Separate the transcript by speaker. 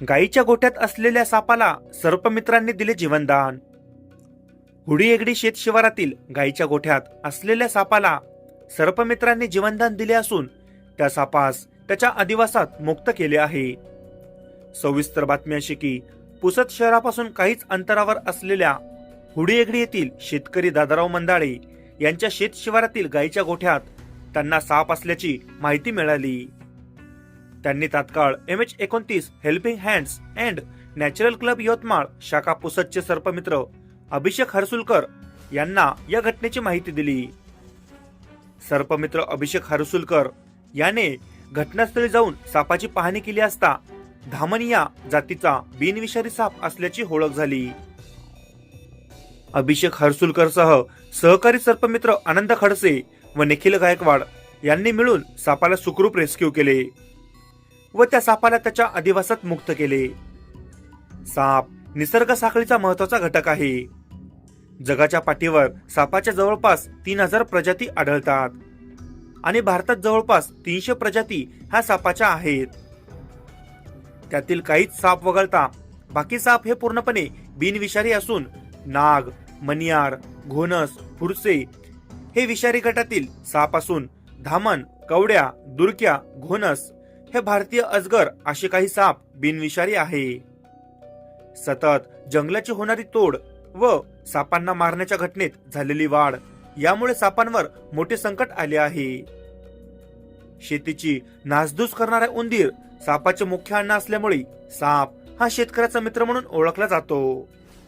Speaker 1: गायीच्या गोठ्यात असलेल्या सापाला सर्पमित्रांनी दिले जीवनदान. हुडी एगडी शेत शिवारातील गायीच्या गोठ्यात असलेल्या सापाला सर्पमित्रांनी जीवनदान दिले असून त्या सापास त्याच्या अधिवासात मुक्त केले आहे. सविस्तर बातमी अशी की पुसद शहरापासून काहीच अंतरावर असलेल्या हुडी एगडी येथील शेतकरी दादाराव मंदाळे यांच्या शेत शिवारातील गायीच्या गोठ्यात त्यांना साप असल्याची माहिती मिळाली. त्यांनी तात्काळ एम एच एकोणतीस helping hands and natural club Yavatmal शाखा पुसदचे सर्पमित्र अभिषेक हरसुलकर यांना या घटनेची माहिती दिली. सर्पमित्र अभिषेक हरसुलकर याने घटनास्थळी जाऊन सापाची पाहणी केली असता धामनिया जातीचा बिनविषारी साप असल्याची ओळख झाली. अभिषेक हरसुलकरसह सहकारी सर्पमित्र आनंद खडसे व निखिल गायकवाड यांनी मिळून सापाला सुखरूप रेस्क्यू केले. व त्या सापाला त्याच्या अधिवासात मुक्त केले. साप निसर्ग साखळीचा महत्त्वाचा घटक आहे. जगाच्या पाठीवर सापाच्या जवळपास तीन हजार प्रजाती आढळतात. आणि भारतात जवळपास तीनशे प्रजाती ह्या सापाच्या आहेत. त्यातील काहीच साप वगळता बाकी साप हे पूर्णपणे बिनविषारी असून नाग मनियार घोणस फुरसे हे विषारी गटातील साप असून धामण कवड्या दुर्क्या घोणस हे भारतीय अजगर असे काही साप बिनविषारी आहे. सतत जंगलाची होणारी तोड व सापांना मारण्याच्या घटनेत झालेली वाढ यामुळे सापांवर मोठे संकट आले आहे. शेतीची नासधूस करणारा उंदीर सापाचे मुख्य अन्न असल्यामुळे साप हा शेतकऱ्याचा मित्र म्हणून ओळखला जातो.